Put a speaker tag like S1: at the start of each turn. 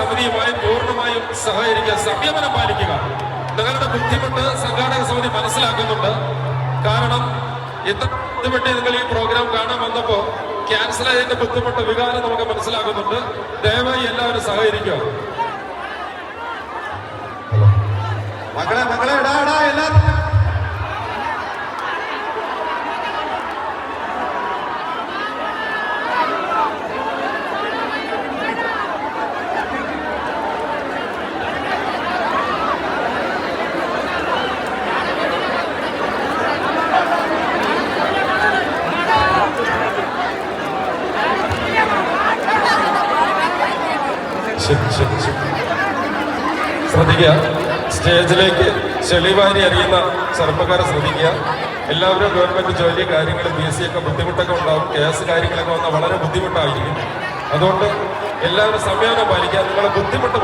S1: സമിതിയുമായി പൂർണമായും സഹകരിക്കുക സംയമനം പാലിക്കുക. നിങ്ങളുടെ ബുദ്ധിമുട്ട് സംഘാടക സമിതി മനസ്സിലാക്കുന്നുണ്ട്. കാരണം ഇത്ര ബുദ്ധിമുട്ടി നിങ്ങൾ ഈ പ്രോഗ്രാം കാണാൻ വന്നപ്പോ ക്യാൻസൽ ആയതിന്റെ ബുദ്ധിമുട്ട് വികാരം നമുക്ക് മനസ്സിലാക്കുന്നുണ്ട്. ദയവായി എല്ലാവരും സഹകരിക്കുക.
S2: മകളെ മക്കളെ.
S1: ശരി ശരി ശരി ശ്രദ്ധിക്കുക. സ്റ്റേജിലേക്ക് ചെളിവാരി അറിയുന്ന ചെറുപ്പക്കാരെ ശ്രദ്ധിക്കുക. എല്ലാവരും ഗവൺമെന്റ് ജോലി കാര്യങ്ങൾ ബി എസ് സി ഒക്കെ ബുദ്ധിമുട്ടൊക്കെ ഉണ്ടാവും കേസ് കാര്യങ്ങളൊക്കെ വന്നാൽ വളരെ ബുദ്ധിമുട്ടായിരിക്കും. അതുകൊണ്ട് എല്ലാവരും സംയമനം പാലിക്കുക. നിങ്ങളെ ബുദ്ധിമുട്ട്